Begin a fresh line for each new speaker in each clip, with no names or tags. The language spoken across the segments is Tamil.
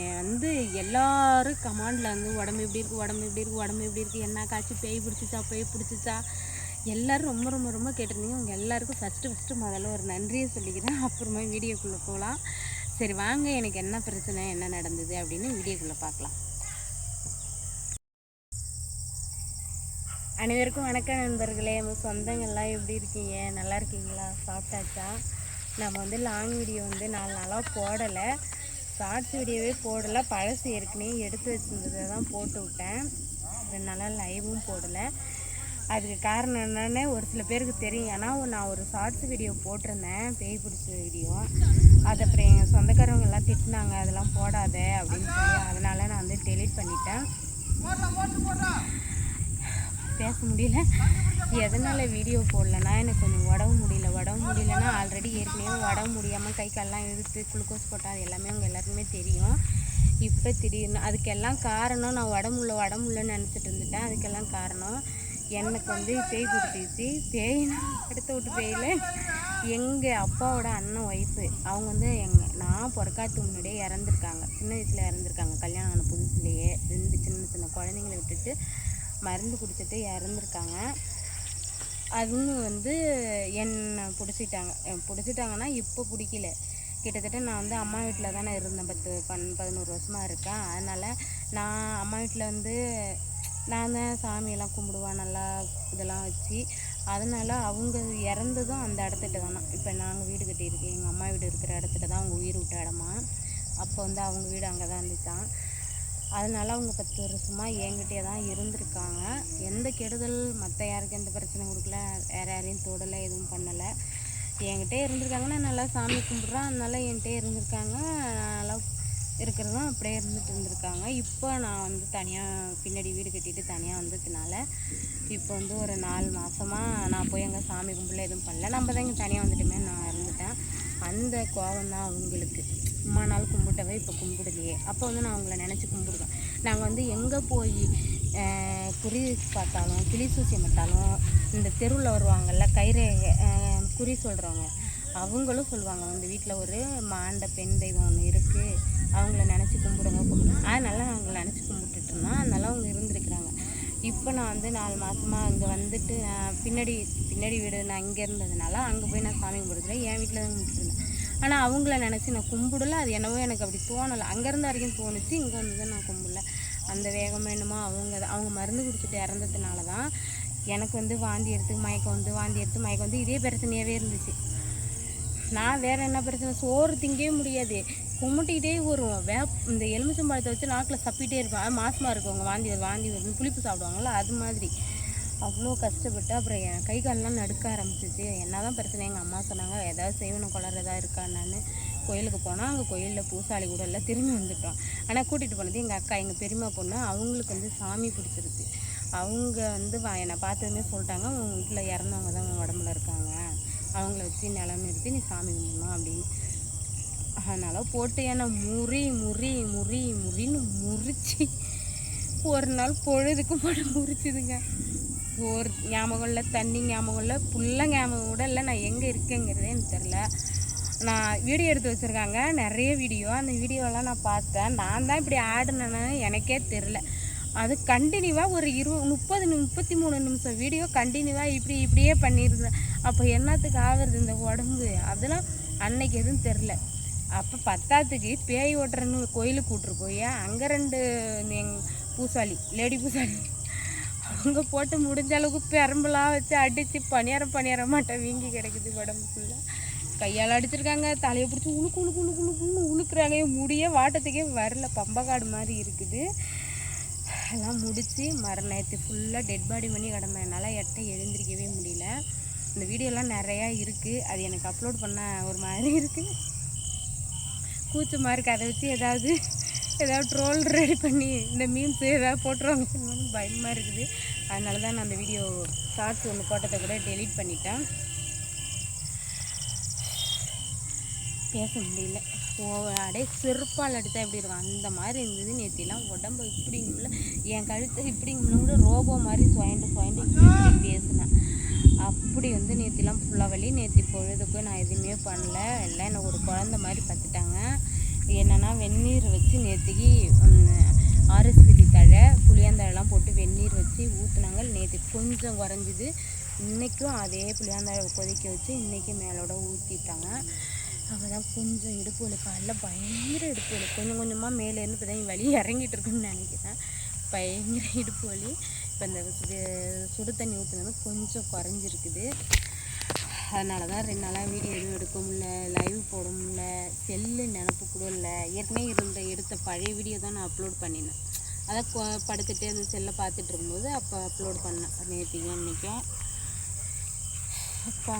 வந்து எல்லாரும் கமாண்டில் வந்து உடம்பு எப்படி இருக்குது உடம்பு எப்படி இருக்குது உடம்பு எப்படி இருக்குது என்ன காய்ச்சி பேய் பிடிச்சிச்சா பேய் பிடிச்சிச்சா எல்லோரும் ரொம்ப ரொம்ப ரொம்ப கேட்டிருந்தீங்க உங்கள் எல்லாருக்கும் ஃபஸ்ட்டு ஃபஸ்ட்டு முதல்ல ஒரு நன்றியை சொல்லிக்கிறேன் அப்புறமா வீடியோக்குள்ளே போகலாம் சரி வாங்க எனக்கு என்ன பிரச்சனை என்ன நடந்தது அப்படின்னு வீடியோக்குள்ளே பார்க்கலாம் அனைவருக்கும் வணக்கம் நண்பர்களே நம்ம சொந்தங்கள்லாம் எப்படி இருக்கீங்க நல்லா இருக்கீங்களா சாப்பிட்டாச்சா நம்ம வந்து லாங் வீடியோ வந்து நாலு நாளாக போடலை ஷார்ட்ஸ் வீடியோவே போடலை பழசு ஏற்கனவே எடுத்து வச்சுருந்ததை தான் போட்டு விட்டேன் ரெண்டு நாளாக லைவும் போடலை அதுக்கு காரணம் என்னென்னு ஒரு சில பேருக்கு தெரியும் ஏன்னா நான் ஒரு ஷார்ட்ஸ் வீடியோ போட்டிருந்தேன் பேய் பிடிச்ச வீடியோ அது அப்புறம் எங்கள் சொந்தக்காரவங்கெல்லாம் திட்டினாங்க அதெல்லாம் போடாத அப்படின்னு சொல்லி அதனால் நான் வந்து டெலீட் பண்ணிட்டேன் பேச முடியல எதனால் வீடியோ போடலன்னா எனக்கு கொஞ்சம் உடம்பு முடியல உடம்பு முடியலன்னா ஆல்ரெடி ஏற்கனவே உடம்பு முடியாமல் கை கால்லாம் இழுத்து குளுக்கோஸ் போட்டால் அது எல்லாமே அவங்க எல்லாருக்குமே தெரியும் இப்போ திடீர்னு அதுக்கெல்லாம் காரணம் நான் உடம்புள்ள உடம்புள்ளன்னு நினச்சிட்டு இருந்துட்டேன் அதுக்கெல்லாம் காரணம் எனக்கு வந்து பேய் கொடுத்துச்சு பேய்னா எடுத்து விட்டு பேயில் எங்கள் அப்பாவோட அண்ணன் ஒய்ஃபு அவங்க வந்து எங்கள் நான் பிறக்காத்துக்கு முன்னாடியே இறந்துருக்காங்க சின்ன வயசில் இறந்துருக்காங்க கல்யாணம் ஆன புதுசுலேயே ரெண்டு சின்ன சின்ன குழந்தைங்கள விட்டுட்டு மருந்து குடிச்சிட்டு இறந்துருக்காங்க அதுவும் வந்து என்னை பிடிச்சிட்டாங்க பிடிச்சிட்டாங்கன்னா இப்போ பிடிக்கல கிட்டத்தட்ட நான் வந்து அம்மா வீட்டில் தானே இருந்தேன் பத்து பன் பதினோரு வருஷமாக இருக்கேன் அதனால் நான் அம்மா வீட்டில் வந்து நான் தான் சாமியெல்லாம் கும்பிடுவேன் நல்லா இதெல்லாம் வச்சு அதனால் அவங்க இறந்ததும் அந்த இடத்துட்ட தானே இப்போ நாங்கள் வீடு கட்டியிருக்கேன் எங்கள் அம்மா வீடு இருக்கிற இடத்துல தான் அவங்க உயிர் விட்ட இடமா அப்போ வந்து அவங்க வீடு அங்கே தான் இருந்துச்சான் அதனால் அவங்க பத்து வருஷமாக என்கிட்டே தான் இருந்திருக்காங்க எந்த கெடுதல் மற்ற யாருக்கும் எந்த பிரச்சனை கொடுக்கல வேறு யாரையும் தொடலை எதுவும் பண்ணலை என்கிட்டே இருந்திருக்காங்கன்னா நல்லா சாமி கும்பிட்றேன் அதனால் என்கிட்டே இருந்திருக்காங்க நல்லா இருக்கிறதும் அப்படியே இருந்துட்டு இருந்திருக்காங்க இப்போ நான் வந்து தனியாக பின்னாடி வீடு கட்டிட்டு தனியாக வந்ததுனால இப்போ வந்து ஒரு நாலு மாதமாக நான் போய் எங்கள் சாமி கும்பிடல எதுவும் பண்ணல நம்ம தான் இங்கே தனியாக வந்துட்டுமே நான் இருந்துட்டேன் அந்த கோபம் தான் அவங்களுக்கு சும்மா நாள் கும்பிட்டவே இப்போ கும்பிடலையே அப்போ வந்து நான் அவங்கள நினச்சி கும்பிடுவேன் நாங்கள் வந்து எங்கே போய் குறி பார்த்தாலும் கிளி சூசி பார்த்தாலும் இந்த தெருவில் வருவாங்கள்ல கயிறை குறி சொல்கிறவங்க அவங்களும் சொல்லுவாங்க வந்து வீட்டில் ஒரு மாண்ட பெண் தெய்வம் ஒன்று இருக்குது அவங்கள நினச்சி கும்பிடுங்க கும்பிடுங்க அதனால அவங்கள நினச்சி கும்பிட்டுட்டு அதனால அவங்க இருந்திருக்கிறாங்க இப்போ நான் வந்து நாலு மாதமாக இங்கே வந்துட்டு பின்னாடி பின்னாடி வீடு நான் இங்கே இருந்ததுனால அங்கே போய் நான் சாமி கும்பிடுறேன் என் வீட்டில் தான் கும்பிட்டுருந்தேன் ஆனால் அவங்கள நினச்சி நான் கும்பிடல அது என்னவோ எனக்கு அப்படி தோணலை அங்கேருந்து வரைக்கும் தோணுச்சு இங்கே வந்து தான் நான் கும்பிடல அந்த வேகம் என்னமோ அவங்க அவங்க மருந்து குடிச்சிட்டு இறந்ததுனால தான் எனக்கு வந்து வாந்தி எடுத்து மயக்கம் வந்து வாந்தி எடுத்து மயக்கம் வந்து இதே பிரச்சனையாகவே இருந்துச்சு நான் வேறு என்ன பிரச்சனை சோறு திங்கவே முடியாது கும்பிட்டுக்கிட்டே வரும் வே இந்த எலுமிச்சம்பழத்தை வச்சு நாக்கில் சப்பிட்டே இருப்பேன் மாசமாக அவங்க வாந்தி வாந்தி வரும் புளிப்பு சாப்பிடுவாங்களா அது மாதிரி அவ்வளோ கஷ்டப்பட்டு அப்புறம் என் கை காலெலாம் நடுக்க ஆரம்பிச்சிச்சு என்ன தான் பிரச்சனை எங்கள் அம்மா சொன்னாங்க ஏதாவது செய்வன குளறதா இருக்கான்னு கோயிலுக்கு போனால் அங்கே கோயிலில் பூசாளி கூட எல்லாம் திரும்பி வந்துட்டோம் ஆனால் கூட்டிகிட்டு போனது எங்கள் அக்கா எங்கள் பெரியம்மா பொண்ணு அவங்களுக்கு வந்து சாமி பிடிச்சிருச்சு அவங்க வந்து வா என்னை பார்த்ததுமே சொல்லிட்டாங்க அவங்க வீட்டில் இறந்தவங்க தான் உங்கள் உடம்புல இருக்காங்க அவங்கள வச்சு நிலம் நிறுத்தி நீ சாமி கும்பிடணும் அப்படின்னு அதனால் போட்டு என்னை முறி முறி முறி முறின்னு முறிச்சு ஒரு நாள் பொழுதுக்கு போட முறிச்சுதுங்க போர் ஞாபகம் இல்லை தண்ணி ஞாபகம் இல்லை புள்ள ஞாபகம் கூட இல்லை நான் எங்கே இருக்கேங்கிறதே எனக்கு தெரில நான் வீடியோ எடுத்து வச்சுருக்காங்க நிறைய வீடியோ அந்த வீடியோலாம் நான் பார்த்தேன் நான் தான் இப்படி ஆடினேன்னு எனக்கே தெரில அது கண்டினியூவாக ஒரு இருபது முப்பது முப்பத்தி மூணு நிமிஷம் வீடியோ கண்டினியூவாக இப்படி இப்படியே பண்ணியிருந்தேன் அப்போ என்னத்துக்கு ஆகுறது இந்த உடம்பு அதெல்லாம் அன்னைக்கு எதுவும் தெரில அப்போ பத்தாத்துக்கு பேய் ஓட்டுறன்னு கோயிலுக்கு கூட்டிரு போய் அங்கே ரெண்டு எங் பூசாலி லேடி பூசாலி அங்கே போட்டு முடிஞ்ச அளவுக்கு பெரம்பெல்லாம் வச்சு அடித்து பணியாரம் பணியாரம் மாட்டேன் வீங்கி கிடைக்குது உடம்பு ஃபுல்லாக கையால் அடிச்சிருக்காங்க தலையை பிடிச்சி உழுக்கு உழுக்கு உழுக்கு உழுக்குன்னு உழுக்குறாங்க முடியே வாட்டத்துக்கே வரல பம்பக்காடு மாதிரி இருக்குது எல்லாம் முடித்து மறுநேற்று ஃபுல்லாக டெட் பாடி பண்ணி கிடந்தேன் என்னால் எட்ட எழுந்திரிக்கவே முடியல இந்த வீடியோலாம் நிறையா இருக்குது அது எனக்கு அப்லோட் பண்ண ஒரு மாதிரி இருக்குது கூச்சமாக இருக்குது அதை வச்சு ஏதாவது ஏதாவது ட்ரோல் ரெடி பண்ணி இந்த மீன்ஸ் ஏதாவது போட்டுருவாங்க பயமாக இருக்குது அதனால தான் நான் அந்த வீடியோ ஷார்ட்ஸ் ஒன்று போட்டதை கூட டெலீட் பண்ணிட்டேன் பேச முடியல ஓ அடே செருப்பால் அடித்தா எப்படி இருக்கும் அந்த மாதிரி இருந்தது நேற்றிலாம் உடம்பு இப்படிங்கும்ல என் கழுத்து இப்படிங்கும்ல கூட ரோபோ மாதிரி சுயண்டு சுயண்டு இப்படி பேசினேன் அப்படி வந்து நேற்றிலாம் ஃபுல்லாக வழி நேற்று பொழுதுக்கு நான் எதுவுமே பண்ணல எல்லாம் என்னை ஒரு குழந்த மாதிரி பார்த்துட்டாங்க என்னென்னா வெந்நீர் வச்சு நேற்றுக்கு ஆர்எஸ்பிசி தழை புளியாந்தழைலாம் போட்டு வெந்நீர் வச்சு ஊற்றுனாங்க நேற்று கொஞ்சம் குறைஞ்சிது இன்றைக்கும் அதே புளியாந்தழை கொதிக்க வச்சு இன்றைக்கி மேலோட ஊற்றிட்டாங்க அப்போ தான் கொஞ்சம் இடுப்பு வலி காலில் பயங்கர இடுப்பு வலி கொஞ்சம் கொஞ்சமாக மேலேருந்து இப்போ தான் வழி இறங்கிட்டு இருக்குன்னு நினைக்கிறேன் பயங்கர இடுப்பு வலி இப்போ இந்த சுடு தண்ணி ஊற்றுனது கொஞ்சம் குறைஞ்சிருக்குது அதனால தான் ரெண்டு நாளாக வீடியோ எதுவும் எடுக்க முடியல லைவ் போட முடியல செல்லு நினப்பு கூட இல்லை ஏற்கனவே இருந்த எடுத்த பழைய வீடியோ தான் நான் அப்லோட் பண்ணினேன் அதை படுத்துட்டு அந்த செல்லை பார்த்துட்டு இருக்கும்போது அப்போ அப்லோட் பண்ணேன் நேற்றுக்கும் இன்றைக்கும் அப்பா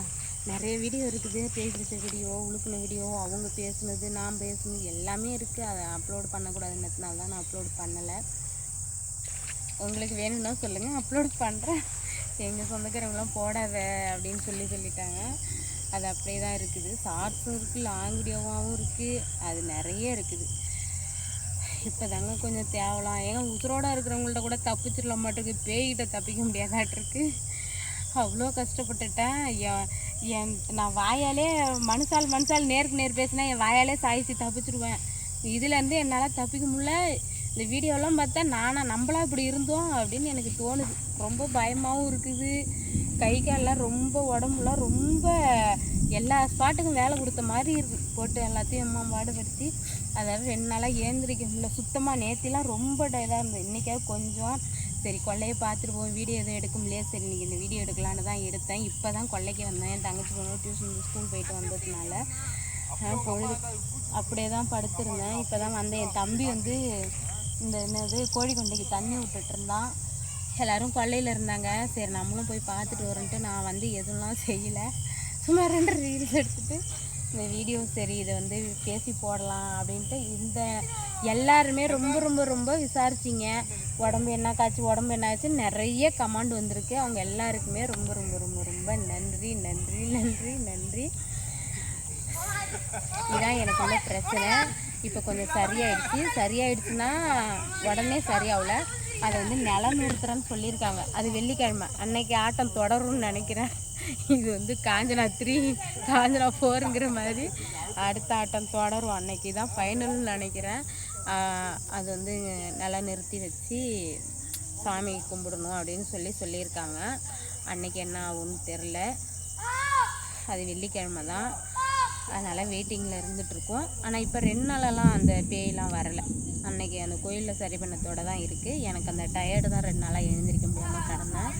நிறைய வீடியோ இருக்குது பேசுகிற வீடியோ உழுக்குன வீடியோ அவங்க பேசுனது நான் பேசுனது எல்லாமே இருக்குது அதை அப்லோட் பண்ணக்கூடாதுன்றதுனால தான் நான் அப்லோட் பண்ணலை உங்களுக்கு வேணும்னா சொல்லுங்கள் அப்லோட் பண்ணுறேன் எங்கள் சொந்தக்காரங்களாம் போடாத அப்படின்னு சொல்லி சொல்லிட்டாங்க அது அப்படியே தான் இருக்குது ஷார்ட்ஸும் இருக்குது லாங் வீடியோவாகவும் இருக்குது அது நிறைய இருக்குது இப்போ தாங்க கொஞ்சம் தேவலாம் ஏன்னா உசுரோடு இருக்கிறவங்கள்ட்ட கூட தப்பிச்சிடல மாட்டிருக்கு பேய்கிட்ட தப்பிக்க முடியாதாட்டிருக்கு அவ்வளோ கஷ்டப்பட்டுட்டேன் என் நான் வாயாலே மனுஷால் மனுஷால் நேருக்கு நேர் பேசினா என் வாயாலே சாய்ச்சி தப்பிச்சிடுவேன் இதுலேருந்து என்னால் தப்பிக்க முடியல இந்த வீடியோலாம் பார்த்தா நானா நம்மளா இப்படி இருந்தோம் அப்படின்னு எனக்கு தோணுது ரொம்ப பயமாகவும் இருக்குது கை காலெலாம் ரொம்ப உடம்புலாம் ரொம்ப எல்லா ஸ்பாட்டுக்கும் வேலை கொடுத்த மாதிரி இருக்குது போட்டு எல்லாத்தையும் அம்மா பாடுபடுத்தி அதாவது ரெண்டு நாளாக ஏந்திரிக்க முடியல சுத்தமாக நேர்த்திலாம் ரொம்ப இதாக இருந்தது இன்றைக்காவது கொஞ்சம் சரி கொள்ளையை பார்த்துட்டு போவோம் வீடியோ எதுவும் எடுக்க முடியாது சரி இன்றைக்கி இந்த வீடியோ எடுக்கலான்னு தான் எடுத்தேன் இப்போ தான் கொள்ளைக்கு வந்தேன் என் தங்கச்சி பொண்ணு டியூஷன் ஸ்கூல் போயிட்டு வந்ததுனால பொழுது அப்படியே தான் படுத்துருந்தேன் இப்போ தான் வந்தேன் என் தம்பி வந்து இந்த என்னது கோழி குண்டைக்கு தண்ணி விட்டுட்டு இருந்தான் எல்லோரும் கொள்ளையில் இருந்தாங்க சரி நம்மளும் போய் பார்த்துட்டு வரோன்ட்டு நான் வந்து எதுவும்லாம் செய்யலை சும்மா ரெண்டு ரீல்ஸ் எடுத்துகிட்டு இந்த வீடியோ சரி இதை வந்து பேசி போடலாம் அப்படின்ட்டு இந்த எல்லாருமே ரொம்ப ரொம்ப ரொம்ப விசாரிச்சிங்க உடம்பு என்ன காய்ச்சி உடம்பு என்ன ஆச்சு நிறைய கமாண்ட் வந்திருக்கு அவங்க எல்லாருக்குமே ரொம்ப ரொம்ப ரொம்ப ரொம்ப நன்றி நன்றி நன்றி நன்றி இதுதான் எனக்கு உள்ள பிரச்சனை இப்போ கொஞ்சம் சரியாயிடுச்சு சரியாயிடுச்சுன்னா உடனே சரியாகல அதை வந்து நிலம் நிறுத்துறேன்னு சொல்லியிருக்காங்க அது வெள்ளிக்கிழமை அன்னைக்கு ஆட்டம் தொடரும்னு நினைக்கிறேன் இது வந்து காஞ்சனா த்ரீ காஞ்சனா ஃபோருங்கிற மாதிரி அடுத்த ஆட்டம் தொடரும் அன்னைக்கு தான் ஃபைனல்னு நினைக்கிறேன் அது வந்து நிலம் நிறுத்தி வச்சு சாமி கும்பிடணும் அப்படின்னு சொல்லி சொல்லியிருக்காங்க அன்னைக்கு என்ன ஆகும்னு தெரில அது வெள்ளிக்கிழமை தான் அதனால் வெயிட்டிங்கில் இருந்துகிட்ருக்கோம் ஆனால் இப்போ ரெண்டு நாளெல்லாம் அந்த பேயெலாம் வரலை அன்னைக்கு அந்த கோயிலில் சரி பண்ணத்தோடு தான் இருக்குது எனக்கு அந்த டயர்டு தான் ரெண்டு நாளாக எழுந்திரிக்க முடியாமல் கடந்தேன்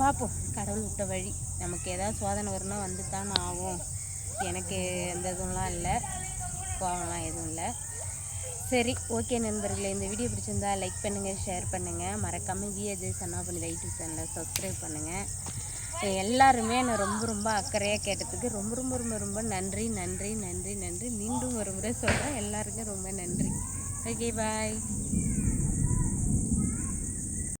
பார்ப்போம் கடவுள் விட்ட வழி நமக்கு ஏதாவது சோதனை வரும்னா வந்து தான் ஆகும் எனக்கு எந்த இதுவும்லாம் இல்லை கோவம்லாம் எதுவும் இல்லை சரி ஓகே நண்பர்களே இந்த வீடியோ பிடிச்சிருந்தா லைக் பண்ணுங்கள் ஷேர் பண்ணுங்கள் மறக்காமல் விஏஜே சன்னா பண்ணி யூடியூப் சேனலை சப்ஸ்கிரைப் பண்ணுங்கள் ஸோ எல்லாருமே என்னை ரொம்ப ரொம்ப அக்கறையாக கேட்டதுக்கு ரொம்ப ரொம்ப ரொம்ப ரொம்ப நன்றி நன்றி நன்றி நன்றி மீண்டும் ஒரு முறை சொல்கிறேன் எல்லாருக்கும் ரொம்ப நன்றி ஓகே பாய்